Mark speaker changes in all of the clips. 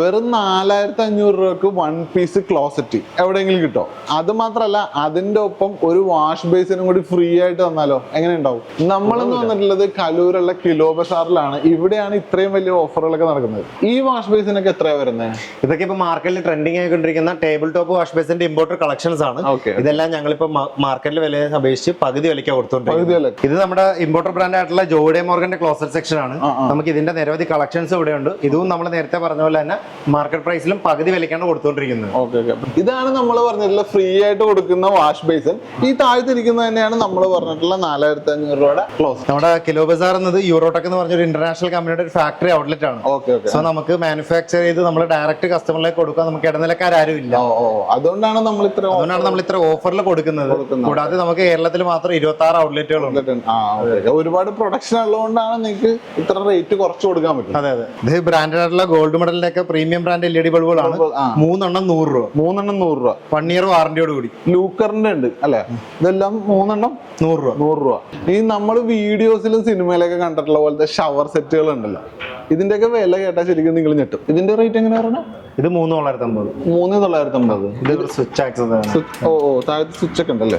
Speaker 1: വെറും നാലായിരത്തി അഞ്ഞൂറ് രൂപക്ക് വൺ പീസ് ക്ലോസറ്റ് എവിടെയെങ്കിലും കിട്ടോ? അത് മാത്രല്ല അതിന്റെ ഒപ്പം ഒരു വാഷ് ബേസിനും കൂടി ഫ്രീ ആയിട്ട് തന്നാലോ? എങ്ങനെ ഉണ്ടാവും? നമ്മളെന്ന് വന്നിട്ടുള്ളത് കലൂരുള്ള കിലോ ബസാറിലാണ് ഇവിടെയാണ് ഇത്രയും വലിയ ഓഫറുകളൊക്കെ നടക്കുന്നത്. ഈ വാഷ് ബേസിനൊക്കെ എത്രയാ വരുന്നത്
Speaker 2: ഇതൊക്കെ ഇപ്പൊ മാർക്കറ്റിൽ ട്രെൻഡിങ് ആയിക്കൊണ്ടിരിക്കുന്ന ടേബിൾ ടോപ്പ് വാഷ് ബേസിന്റെ ഇമ്പോർട്ടർ കളക്ഷൻസ് ആണ്.
Speaker 1: ഇതെല്ലാം
Speaker 2: ഇതെല്ലാം ഞങ്ങളിപ്പോ മാർക്കറ്റിൽ വില അപേക്ഷിച്ച് പകുതി വിലയ്ക്ക്
Speaker 1: കൊടുത്തോണ്ട്.
Speaker 2: ഇത് നമ്മുടെ ഇമ്പോർട്ടർ ബ്രാൻഡ് ആയിട്ടുള്ള ജോഡെ മോർഗന്റെ ക്ലോസറ്റ് സെക്ഷൻ ആണ്. നമുക്ക് ഇതിന്റെ നിരവധി കളക്ഷൻസ് ഇവിടെ ഉണ്ട് ഇതും നമ്മൾ നേരത്തെ പറഞ്ഞ പോലെ തന്നെ മാർക്കറ്റ് പ്രൈസിലും പകുതി വിലക്കാണ് കൊടുത്തോണ്ടിരിക്കുന്നത്.
Speaker 1: ഓക്കെ ഓക്കെ ഇതാണ് നമ്മൾ പറഞ്ഞിട്ടുള്ള ഫ്രീ ആയിട്ട് കൊടുക്കുന്ന വാഷ് ബേസിൻ ഈ താഴ്ത്തിരിക്കുന്നത് തന്നെയാണ് നമ്മൾ പറഞ്ഞിട്ടുള്ള നാലായിരത്തി അഞ്ഞൂറ് രൂപയുടെ ക്ലോസ്
Speaker 2: നമ്മുടെ കിലോ ബസാർ എന്നത് യൂറോടെക് എന്ന് പറഞ്ഞ ഒരു ഇന്റർനാഷണൽ കമ്പനിയുടെ ഒരു ഫാക്ടറി ഔട്ട്ലെറ്റ് ആണ്.
Speaker 1: ഓക്കെ ഓക്കെ
Speaker 2: സോ നമുക്ക് മാനുഫാക്ചർ ചെയ്ത് നമ്മൾ ഡയറക്റ്റ് കസ്റ്റമറിലേക്ക് കൊടുക്കാൻ നമുക്ക് ഇടനിലക്കാരും ഇല്ല
Speaker 1: ഓ ഓ. അതുകൊണ്ടാണ് നമ്മൾ ഇത്ര
Speaker 2: അതുകൊണ്ടാണ് നമ്മൾ ഇത്ര ഓഫറിൽ കൊടുക്കുന്നത്. കൂടാതെ നമുക്ക് കേരളത്തിൽ മാത്രം ഇരുപത്തി ആറ് ഔട്ട്ലെറ്റുകളുണ്ട്
Speaker 1: okay. ഒരുപാട് പ്രൊഡക്ഷൻ ഉള്ളതുകൊണ്ടാണ് നിങ്ങൾക്ക് ഇത്ര റേറ്റ് കുറച്ച് കൊടുക്കാൻ പറ്റും
Speaker 2: അതെ അതെ. ഇത് ബ്രാൻഡഡ് ആയിട്ടുള്ള ഗോൾഡ് മെഡലിന്റെ ഒക്കെ premium brand L E D ബൾബുകളാണ്. മൂന്നെണ്ണം നൂറ് രൂപ.
Speaker 1: മൂന്നെണ്ണം നൂറ് രൂപ.
Speaker 2: വൺ ഇയർ വാറന്റിയോട് കൂടി.
Speaker 1: ലൂക്കറിന്റെ ഉണ്ട് അല്ലെ? ഇതെല്ലാം മൂന്നെണ്ണം
Speaker 2: നൂറ് രൂപ.
Speaker 1: നൂറ് രൂപ. ഈ നമ്മൾ വീഡിയോസിലും സിനിമയിലൊക്കെ കണ്ടിട്ടുള്ള പോലത്തെ ഷവർ സെറ്റുകൾ ഉണ്ടല്ലോ. ഇതിന്റെയൊക്കെ വില കേട്ടാൽ ശരിക്കും നിങ്ങൾ ഞെട്ടും. ഇതിന്റെ റേറ്റ് എങ്ങനെ പറഞ്ഞാൽ
Speaker 2: ഇത് മൂന്ന് തൊള്ളായിരത്തി അമ്പത്
Speaker 1: മൂന്ന് തൊള്ളായിരത്തി അമ്പത്
Speaker 2: ഇത് സ്വിച്ച് ആക്സസ്
Speaker 1: ഓ ഓ താഴത്തെ സ്വിച്ച് ഒക്കെ ഉണ്ടല്ലേ?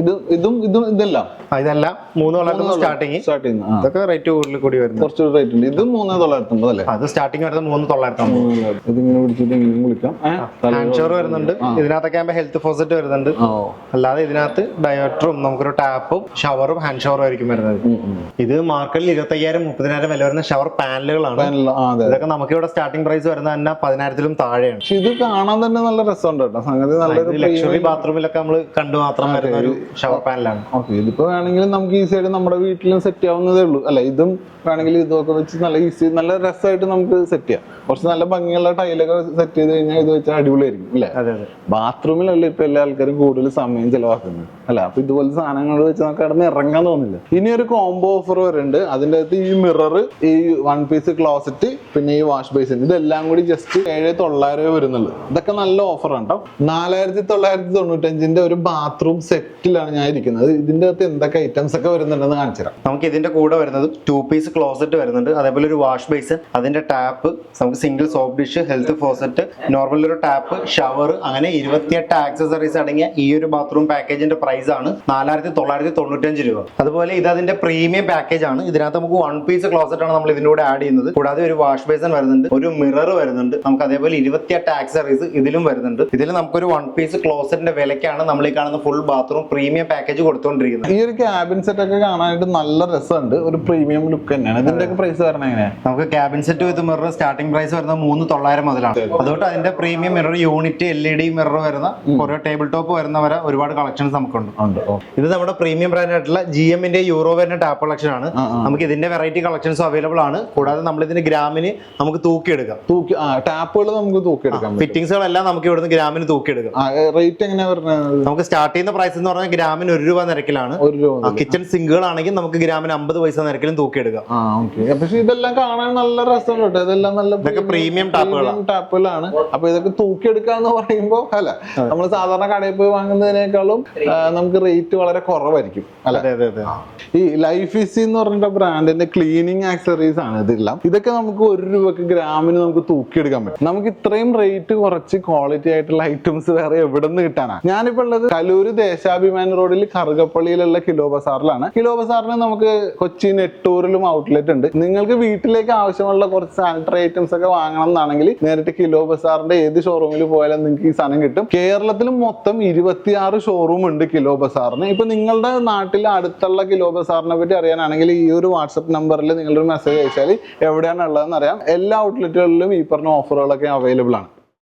Speaker 1: ഇത് ഇതും ഇതും ഇതെല്ലാം?
Speaker 2: ഇതെല്ലാം മൂന്ന് തൊള്ളായിരത്തി സ്റ്റാർട്ടിങ്
Speaker 1: സ്റ്റാർട്ട് ചെയ്യുന്ന ആ.
Speaker 2: ഇതൊക്കെ റേറ്റ് കൂടുതൽ കൂടി വരുന്നത്
Speaker 1: കുറച്ചൊരു റേറ്റ് ഉണ്ട്. ഇത് മൂന്ന് തൊള്ളായിരത്തി അമ്പത് അല്ലേ?
Speaker 2: അത് സ്റ്റാർട്ടിങ് വരുന്നത് മൂന്ന് തൊള്ളായിരത്തി അമ്പത്
Speaker 1: ഇതിങ്ങനെ പിടിച്ചിട്ട് ഇങ്ങനെ വിളിക്കാം.
Speaker 2: ഷവർ വരുന്നുണ്ട്. ഇതിനകത്തൊക്കെ ആകുമ്പോൾ ഹെൽത്ത് ഫോസറ്റ് വരുന്നുണ്ട്. അല്ലാതെ ഇതിനകത്ത് ഡയോട്ടറും നമുക്കൊരു ടാപ്പും ഷവറും ഹാൻഡ് ഷവറും ആയിരിക്കും വരുന്നത്. ഇത് മാർക്കറ്റിൽ ഇരുപത്തയ്യായിരം മുപ്പതിനായിരം വില വരുന്ന ഷവർ പാനലുകളാണ് ഇതൊക്കെ നമുക്ക് ഇവിടെ സ്റ്റാർട്ടിംഗ് പ്രൈസ് വരുന്നത് തന്നെ പതിനായിരത്തിലും താഴെയാണ്.
Speaker 1: പക്ഷെ ഇത് കാണാൻ തന്നെ നല്ല രസമുണ്ട് കേട്ടോ. സംഗതി നല്ലൊരു
Speaker 2: ലക്ഷറി ബാത്റൂമിലൊക്കെ നമ്മൾ കണ്ടു മാത്രം വരുന്ന ഒരു ഷവർ പാനലാണ്
Speaker 1: ഓക്കെ ഇതിപ്പോ വേണമെങ്കിൽ നമുക്ക് ഈസി ആയിട്ട് നമ്മുടെ വീട്ടിലും സെറ്റ് ആവുന്നതേ ഉള്ളൂ. അല്ല ഇതും വേണമെങ്കിൽ ഇതൊക്കെ വെച്ച് നല്ല ഈസി നല്ല രസമായിട്ട് നമുക്ക് സെറ്റ് ചെയ്യാം. കുറച്ച് നല്ല ഭംഗിയുള്ള ടൈലൊക്കെ സെറ്റ് ചെയ്ത് കഴിഞ്ഞാൽ ഇത് വെച്ചാൽ അടിപൊളിയായിരിക്കും അല്ലേ? ബാത്റൂമിലല്ല ഇപ്പൊ എല്ലാ ആൾക്കാരും കൂടുതൽ സമയം ചെലവാക്കുന്നത്. അല്ല അപ്പൊ ഇതുപോലത്തെ സാധനങ്ങൾ വെച്ച് നമുക്ക് അവിടെ നിന്ന് ഇറങ്ങാൻ തോന്നില്ല. ഇനി ഒരു കോംബോ ഓഫർ വരുന്നുണ്ട് അതിന്റെ അകത്ത് ഈ മിറർ ഈ വൺ പീസ് ക്ലോസറ്റ് പിന്നെ ഈ വാഷ് ബേസിൻ ഇതെല്ലാം കൂടി ജസ്റ്റ് ഏഴ് തൊള്ളായിരം വരുന്നുള്ളൂ. ഇതൊക്കെ നല്ല ഓഫറാണ് കേട്ടോ നാലായിരത്തി തൊള്ളായിരത്തി തൊണ്ണൂറ്റഞ്ചിന്റെ ഒരു ബാത്റൂം സെറ്റിലാണ് ഞാൻ ഇരിക്കുന്നത്. ഇതിന്റെ അകത്ത് എന്തൊക്കെ ഐറ്റംസ് ഒക്കെ വരുന്നുണ്ടെന്ന് കാണിച്ചു തരാം.
Speaker 2: നമുക്ക് ഇതിന്റെ കൂടെ വരുന്നത് ടു പീസ് ക്ലോസറ്റ് വരുന്നുണ്ട്. അതേപോലെ ഒരു വാഷ് ബേസൺ അതിന്റെ ടാപ്പ് നമുക്ക് single soap dish health faucet normal ഒരു ടാപ്പ് ഷവർ അങ്ങനെ ഇരുപത്തിയെട്ട് ആക്സസറീസ് അടങ്ങിയ ഈ ഒരു ബാത്റൂം പാക്കേജിന്റെ പ്രൈസ് ആണ് നാലായിരത്തി തൊള്ളായിരത്തി തൊണ്ണൂറ്റഞ്ച് രൂപ. അതുപോലെ ഇത് അതിന്റെ പ്രീമിയം പാക്കേജ് ആണ്. ഇതിനകത്ത് നമുക്ക് വൺ പീസ് ക്ലോസറ്റ് ആണ് നമ്മൾ ഇതിന്റെ കൂടെ ആഡ് ചെയ്യുന്നത്. കൂടാതെ ഒരു വാഷ് ബേസൺ വരുന്നുണ്ട്. ഒരു മിറർ വരുന്നുണ്ട്. നമുക്ക് അതേപോലെ ഇരുപത്തിയെട്ട് ആക്സറീസ് ഇതിലും വരുന്നുണ്ട്. ഇതിൽ നമുക്കൊരു വൺ പീസ് ക്ലോസറ്റിന്റെ വിലക്കാണ് നമ്മൾ ഈ കാണുന്ന ഫുൾ ബാത്റൂം പ്രീമിയം പാക്കേജ് കൊടുത്തുകൊണ്ടിരിക്കുന്നത്.
Speaker 1: ഈ ഒരു ക്യാബിൻ സെറ്റ് ഒക്കെ കാണാനായിട്ട് നല്ല രസമുണ്ട്. ഒരു പ്രീമിയം ലുക്ക് തന്നെയാണ്. ഇതിന്റെ ഒക്കെ പ്രൈസ് വരണം എങ്ങനെയാണ്
Speaker 2: നമുക്ക് cabin set with mirror starting price വരുന്നത് മൂന്ന് തൊള്ളായിരം മുതലാണ്. അതുകൊണ്ട് അതിന്റെ premium mirror unit L E D mirror വരുന്ന ഓരോ ടേബിൾ ടോപ്പ് വരുന്ന വരെ ഒരുപാട് കളക്ഷൻസ് നമുക്കുണ്ട്. ഇത് നമ്മുടെ പ്രീമിയം ബ്രാൻഡ് ആയിട്ടുള്ള ജി എമ്മിന്റെ യൂറോ വരുന്ന ടാപ്പ് കളക്ഷൻ ആണ്. നമുക്ക് ഇതിന്റെ വെറൈറ്റി കളക്ഷൻസ് അവൈലബിൾ ആണ്. കൂടാതെ നമ്മൾ ഇതിന്റെ ഗ്രാമിന് നമുക്ക് തൂക്കിയെടുക്കാം.
Speaker 1: തൂക്കി ടാപ്പുകൾ നമുക്ക് തൂക്കിയെടുക്കാം ഫിറ്റിംഗ്സുകൾ
Speaker 2: ഫിറ്റിംഗ്സുകളെല്ലാം നമുക്ക് ഇവിടുന്ന് ഗ്രാമിന് തൂക്കിയെടുക്കാം.
Speaker 1: റേറ്റ് എങ്ങനെയാ പറഞ്ഞത്
Speaker 2: നമുക്ക് സ്റ്റാർട്ട് ചെയ്യുന്ന പ്രൈസ് എന്ന് പറഞ്ഞാൽ ഗ്രാമിന് ഒരു രൂപ നിരക്കിലാണ്.
Speaker 1: ഒരു രൂപ.
Speaker 2: കിച്ചൺ സിങ്കുകളാണെങ്കിൽ നമുക്ക് ഗ്രാമിന് അമ്പത് പൈസ നിരക്കിലും തൂക്കിയെടുക്കാം.
Speaker 1: പക്ഷെ ഇതെല്ലാം കാണാൻ നല്ല രസമുണ്ട്. കേട്ടോ ഇതെല്ലാം നല്ല
Speaker 2: ഇതൊക്കെ പ്രീമിയം ടാപ്പുകളാണ്.
Speaker 1: ടാപ്പുകളാണ് അപ്പൊ ഇതൊക്കെ തൂക്കിയെടുക്കാന്ന് പറയുമ്പോ അല്ല നമ്മൾ സാധാരണ കടയിൽ പോയി വാങ്ങുന്നതിനേക്കാളും നമുക്ക് റേറ്റ് വളരെ കുറവായിരിക്കും.
Speaker 2: അതെ അതെ അതെ.
Speaker 1: ഈ ലൈഫ് ഇസി എന്ന് പറഞ്ഞിട്ട് ബ്രാൻഡിന്റെ ക്ലീനിങ് ആക്സറീസ് ആണ് ഇതെല്ലാം. ഇതൊക്കെ നമുക്ക് ഒരു രൂപക്ക് ഗ്രാമിന് നമുക്ക് തൂക്കിയെടുക്കാൻ പറ്റും. നമുക്ക് ഇത്രയും റേറ്റ് കുറച്ച് ക്വാളിറ്റി ആയിട്ടുള്ള ഐറ്റംസ് വേറെ എവിടെ നിന്ന് കിട്ടാനാ? ഞാനിപ്പോ ഉള്ളത് കലൂര് ദേശാഭിമാനി റോഡിൽ കറുകപ്പള്ളിയിലുള്ള കിലോ ബസാറിലാണ്. കിലോ ബസാറിന് നമുക്ക് കൊച്ചി നെട്ടൂരിലും ഔട്ട്ലെറ്റ് ഉണ്ട്. നിങ്ങൾക്ക് വീട്ടിലേക്ക് ആവശ്യമുള്ള കുറച്ച് സാനിറ്ററി ഐറ്റംസ് ഒക്കെ വാങ്ങണം എന്നാണെങ്കിൽ നേരിട്ട് കിലോ ബസാറിന്റെ ഏത് ഷോറൂമിൽ പോയാലും നിങ്ങൾക്ക് ഈ സാധനം കിട്ടും. കേരളത്തിൽ മൊത്തം ഇരുപത്തിയാറ് ഷോറൂം ഉണ്ട് കിലോ ബസാറിന്. ഇപ്പൊ നിങ്ങളുടെ നാട്ടിലെ അടുത്തുള്ള കിലോ ബസാറിനെ പറ്റി അറിയാനാണെങ്കിൽ ഈ ഒരു വാട്സപ്പ് നമ്പറിൽ നിങ്ങളൊരു മെസ്സേജ് അയച്ചാൽ എവിടെയാണ് ഉള്ളതെന്ന് അറിയാം. എല്ലാ ഔട്ട്ലെറ്റുകളിലും ഈ പറഞ്ഞ ഓഫറുകളൊക്കെ അവൈലബിൾ ആണ്.